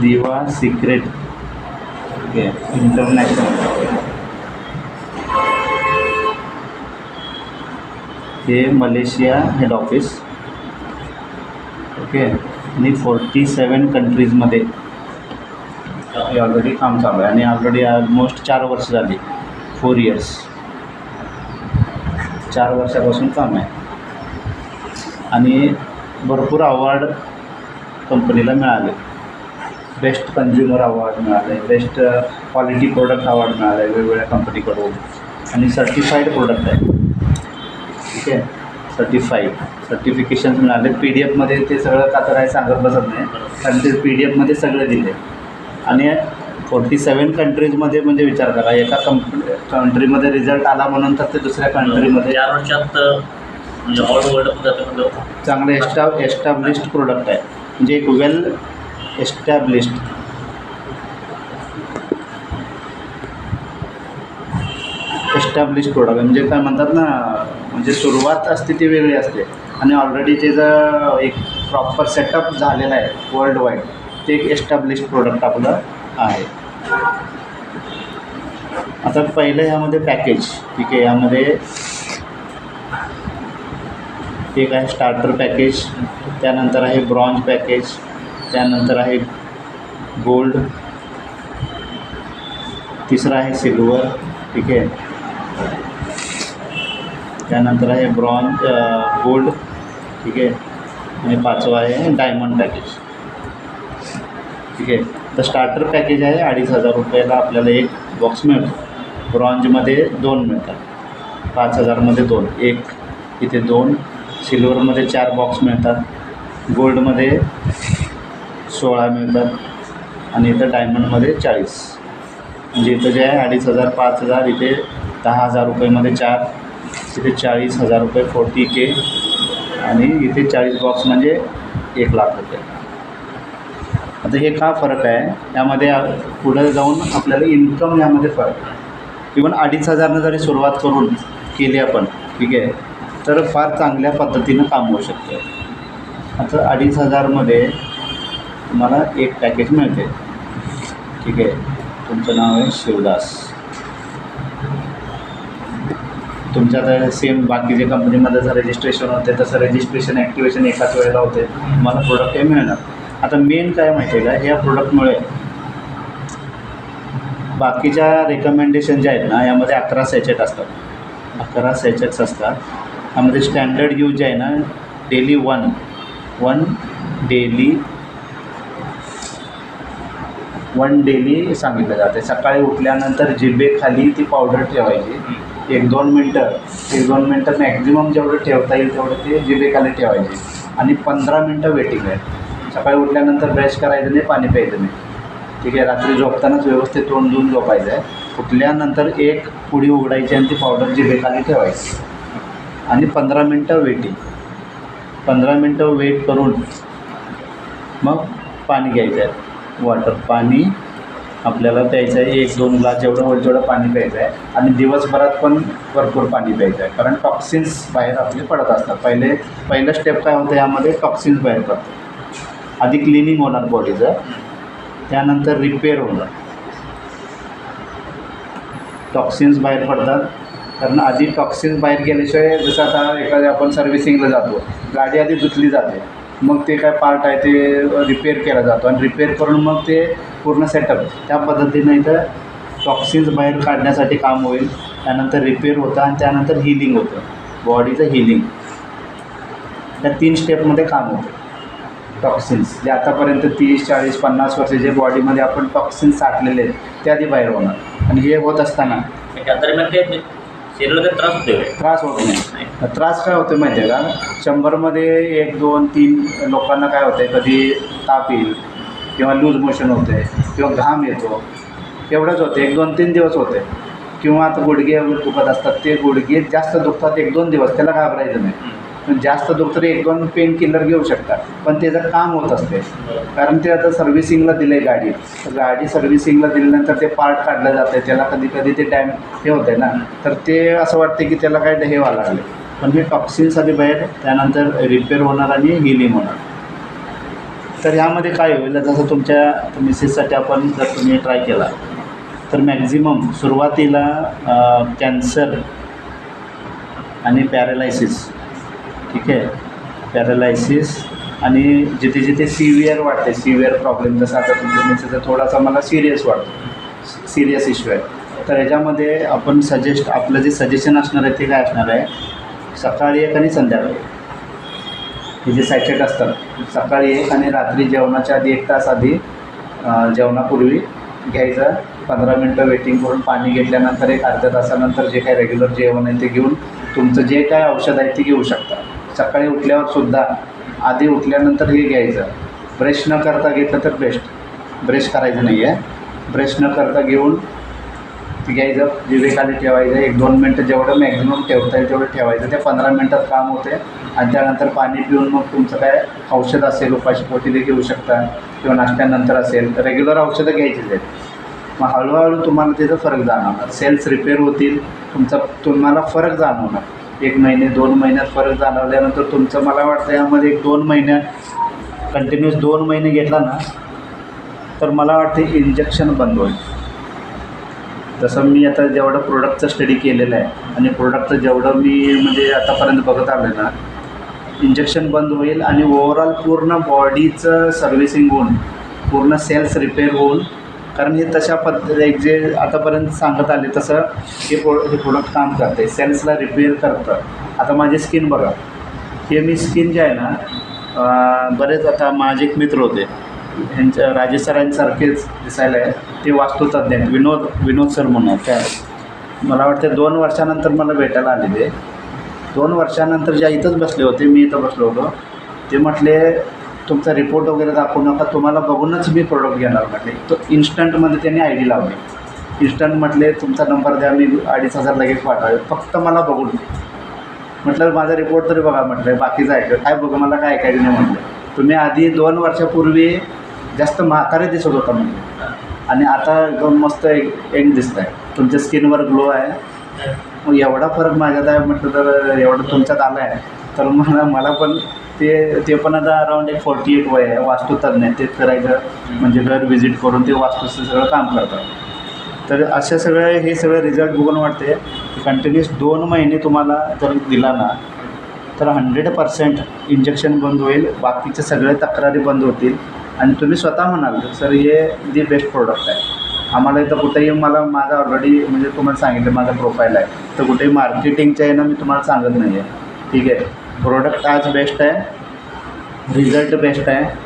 दिवा secret. Okay international हे Malaysia head office okay आणि फोर्टी सेवन कंट्रीजमध्ये हे ऑलरेडी काम चालू आहे आणि ऑलरेडी ऑलमोस्ट चार वर्ष झाली. फोर इयर्स चार वर्षापासून काम आहे. आणि भरपूर अवॉर्ड कंपनीला मिळाले. बेस्ट कन्झ्युमर अवॉर्ड मिळाले बेस्ट क्वालिटी प्रोडक्ट अवॉर्ड मिळाले वेगवेगळ्या कंपनीकडून आणि सर्टिफाईड प्रोडक्ट आहे. ठीक आहे? सर्टिफाईड सर्टिफिकेशन मिळाले. पी डी एफमध्ये ते सगळं का तर आहे सांगत बसत नाही. कारण ते पी डी एफमध्ये सगळे दिले. आणि फोर्टी सेवन कंट्रीजमध्ये म्हणजे विचार करा. एका कंप कंट्रीमध्ये रिझल्ट आला म्हणून तर ते दुसऱ्या कंट्रीमध्ये चार वर्षात म्हणजे ऑल वर्ल्ड चांगलं एस्टा एस्टॅब्लिश्ड प्रोडक्ट आहे. म्हणजे एक वेल एस्टॅब्लिश्ड एस्टॅब्लिश प्रोडक्ट म्हणजे काय म्हणतात ना म्हणजे सुरुवात असते ती वेगळी असते. आणि ऑलरेडी त्याचं एक प्रॉपर सेटअप झालेलं आहे वर्ल्ड वाईड ते एक एस्टॅब्लिश प्रोडक्ट आपलं आहे. आता पहिलं ह्यामध्ये पॅकेज ठीक आहे यामध्ये एक आहे स्टार्टर पॅकेज त्यानंतर आहे ब्रॉन्ज पॅकेज त्यानंतर आहे गोल्ड. तिसरं आहे सिल्वर ठीक आहे. त्यानंतर आहे ब्रॉन्ज गोल्ड ठीक आहे. आणि पाचवा आहे डायमंड पॅकेज. ठीक आहे. तर स्टार्टर पॅकेज आहे अडीच हजार रुपयाला आपल्याला एक बॉक्स मिळतो. ब्रॉन्जमध्ये दोन मिळतात. पाच हजारमध्ये दोन. एक इथे दोन. सिल्वरमध्ये चार बॉक्स मिळतात. गोल्डमध्ये सोळा मिळतात. आणि इथं डायमंडमध्ये चाळीस. म्हणजे इथं जे आहे अडीच हजार पाच हजार इथे दहा हजार रुपयेमध्ये चार इथे चाळीस हजार रुपये फोर्टी के आणि इथे चाळीस बॉक्स म्हणजे एक लाख रुपये. आता हे का फरक आहे? यामध्ये पुढे जाऊन आपल्याला इन्कम यामध्ये फरक आहे. इवन अडीच हजारनं जरी सुरुवात करून केली आपण ठीक आहे तर फार चांगल्या पद्धतीनं काम होऊ शकतं. आता अडीच हजारमध्ये तुम्हाला एक पॅकेज मिळते. ठीक आहे. तुमचं नाव आहे शिवदास. तुमच्या आता सेम बाकीच्या कंपनीमध्ये जर रजिस्ट्रेशन होते तसं रजिस्ट्रेशन ॲक्टिवेशन एकाच वेळेला होते. मला प्रोडक्ट हे मिळणार. आता मेन काय माहिती आहे का? या प्रोडक्टमुळे बाकीच्या रेकमेंडेशन ज्या आहेत ना यामध्ये अकरा सॅचेट असतात. अकरा सॅचेट्स असतात. यामध्ये स्टँडर्ड यूज जे आहे ना daily one one daily one daily सांगितलं जाते सकाळी उठल्यानंतर जिभेखाली ती पावडर ठेवायची. एक दोन मिनटं एक दोन मिनटं मॅक्झिमम जेवढं ठेवता येईल तेवढं ते जिभेखाली ठेवायची. आणि पंधरा मिनटं वेटिंग आहे. सकाळी उठल्यानंतर ब्रश करायचं नाही पाणी प्यायचं नाही. ठीक आहे रात्री झोपतानाच व्यवस्थित तोंड धुवून झोपायचं आहे. उठल्यानंतर एक पुडी उघडायची आणि ती पावडर जिभेखाली ठेवायची. आणि पंधरा मिनटं वेटिंग पंधरा मिनटं वेट करून मग पाणी घ्यायचं आहे. वॉटर पाणी. आपल्याला प्यायचं आहे एक दोन ग्लास जेवढं होईल तेवढं पाणी प्यायचं आहे. आणि दिवसभरात पण भरपूर पाणी प्यायचं आहे. कारण टॉक्सिन्स बाहेर आपले पडत असतात. पहिले पहिलं स्टेप काय होतं यामध्ये? टॉक्सिन्स बाहेर पडतात. आधी क्लिनिंग होणार बॉडीचं त्यानंतर रिपेअर होणार. टॉक्सिन्स बाहेर पडतात. कारण आधी टॉक्सिन्स बाहेर गेल्याशिवाय जसं आता एखाद्या आपण सर्व्हिसिंगला जातो. गाडी आधी धुतली जाते. मग ते काय पार्ट आहे ते रिपेअर केला जातो. आणि रिपेअर करून मग ते पूर्ण सेटअप त्या पद्धतीने इथं टॉक्सिन्स बाहेर काढण्यासाठी काम होईल. त्यानंतर रिपेअर होतं आणि त्यानंतर हिलिंग होतं. बॉडीचं हिलिंग त्या तीन स्टेपमध्ये काम होतं. टॉक्सिन्स जे आतापर्यंत तीस चाळीस पन्नास वर्ष जे बॉडीमध्ये आपण टॉक्सिन्स साठलेले आहेत ते आधी बाहेर होणार. आणि हे होत असताना त्या दरम्यान शरीराला काही त्रास होतोय काय? त्रास होत नाही. त्रास काय होतो माहिती आहे का? शंभरमध्ये एक दोन तीन लोकांना काय होतं कधी ताप येईल किंवा लूज मोशन होते किंवा घाम येतो. एवढंच होते एक दोन तीन दिवस होते किंवा आता गुडघे दुखत असतात. ते गुडघे जास्त दुखतात. एक दोन दिवस. त्याला घाबरायचं नाही. जास्त दुखतं एक दोन पेन किलर घेऊ शकतात. पण त्याचं काम होत असते कारण ते आता सर्व्हिसिंगला दिलं आहे गाडी. गाडी सर्व्हिसिंगला दिल्यानंतर ते पार्ट काढलं जातं. त्याला कधी कधी ते डॅम हे होते ना. तर ते असं वाटते की त्याला काय हे व्हायला लागले. पण हे टॉक्सिन्स आधी बाहेर त्यानंतर रिपेअर होणार आणि हिलिंग होणार. तर ह्यामध्ये काय होईल? जसं तुमच्या मिसेससाठी आपण जर तुम्ही ट्राय केला तर मॅक्झिमम सुरुवातीला कॅन्सर आणि पॅरालायसिस ठीक आहे? पॅरालायसिस आणि जिथे जिथे सिव्हिअर वाटते सिव्हिअर प्रॉब्लेम जसं आता तुमच्या तर थोडासा मला सिरियस वाटतो. सिरियस इश्यू आहे. तर ह्याच्यामध्ये आपण सजेस्ट आपलं जे सजेशन असणार आहे ते काय असणार आहे? सकाळी एक आणि संध्याकाळी. हे जे सॅचेट असतात सकाळी एक आणि रात्री जेवणाच्या आधी एक तास आधी जेवणापूर्वी घ्यायचं. पंधरा मिनटं वेटिंग करून पाणी घेतल्यानंतर एक अर्ध्या तासानंतर जे काय रेग्युलर जेवण आहे ते घेऊन तुमचं जे काय औषध आहे ते घेऊ शकता. सकाळी उठल्यावर सुद्धा आधी उठल्यानंतर हे घ्यायचं. ब्रश न करता घेतलं तर बेस्ट ब्रश करायचं नाही आहे ब्रश न करता घेऊन ते घ्यायचं. जिभेखाली ठेवायचं. एक दोन मिनटं जेवढं मॅक्झिमम ठेवता येईल तेवढं ठेवायचं. ते पंधरा मिनटात काम होते. आणि त्यानंतर पाणी पिऊन मग तुमचं काय औषध असेल उपाशी पोटी ते घेऊ शकता किंवा नाश्त्यानंतर असेल रेग्युलर औषधं घ्यायचीच आहेत. मग हळूहळू तुम्हाला त्याचा फरक जाणवणार. सेल्स रिपेअर होतील. तुमचा तुम्हाला फरक जाणवणार. एक महिने दोन महिन्यात फरक जाणवल्यानंतर तुमचं मला वाटतं यामध्ये एक दोन महिन्यात कंटिन्यूस दोन महिने घेतला ना तर मला वाटतं इंजेक्शन बंद होईल. जसं मी आता जेवढं प्रोडक्टचं स्टडी केलेलं आहे आणि प्रोडक्टचं जेवढं मी म्हणजे आतापर्यंत बघत आलो ना इंजेक्शन बंद होईल आणि ओव्हरऑल पूर्ण बॉडीचं सर्व्हिसिंग होऊन पूर्ण सेल्स रिपेअर होऊन कारण हे तशा पद्धती एक जे आतापर्यंत सांगत आले तसं हे प्रो हे प्रोडक्ट काम करते सेल्सला रिपेअर करतं. आता माझी स्किन बघा. हे मी स्किन जे आहे ना बरेच आता माझे एक मित्र होते. यांच्या राजेश सरांसारखेच दिसायला आहे. ते वास्तुतज्ञ आहेत. विनोद विनोद सर म्हणून त्या. मला वाटतं दोन वर्षानंतर मला भेटायला आलेले. दोन वर्षानंतर ज्या इथंच बसले होते मी इथं बसलो होतो. ते म्हटले तुमचा रिपोर्ट वगैरे दाखवू नका. तुम्हाला बघूनच मी प्रोडक्ट घेणार म्हटले. तो इन्स्टंटमध्ये त्यांनी आय डी लावली. इन्स्टंट म्हटले तुमचा नंबर द्या मी अडीच हजार लगेच पाठवावे फक्त मला बघून. म्हटलं माझा रिपोर्ट तरी बघा म्हटलं. बाकीचं ऐकलं काय बघा मला काय ऐकायचं नाही म्हटलं. तुम्ही आधी दोन वर्षापूर्वी जास्त म्हातारे दिसत होता म्हणजे आणि आता एकदम मस्त एक एंड दिसत आहे तुमच्या स्किनवर ग्लो आहे. मग एवढा फरक माझ्यात आहे म्हटलं तर एवढं तुमच्यात आलं आहे तर मला मला पण ते ते पण आता अराऊंड एक फोर्टी एट वय आहे. वास्तुतज्ञ आहे ते करायचं म्हणजे घर व्हिजिट करून ते वास्तूचं सगळं काम करतात. तर अशा सगळ्या हे सगळे रिझल्ट बघून वाटते कंटिन्युअस दोन महिने तुम्हाला जर दिला ना तर हंड्रेड पर्सेंट इंजेक्शन बंद होईल. बाकीचे सगळे तक्रारी बंद होतील. आणि तुम्ही स्वतः म्हणाल सर हे दी बेस्ट प्रोडक्ट आहे. आम्हाला इथं कुठेही मला माझा ऑलरेडी म्हणजे तुम्हाला सांगितलं माझा प्रोफाईल आहे. तर कुठेही मार्केटिंगच्या आहे ना मी तुम्हाला सांगत नाही आहे ठीक आहे? प्रोडक्ट आज बेस्ट आहे. रिझल्ट बेस्ट आहे.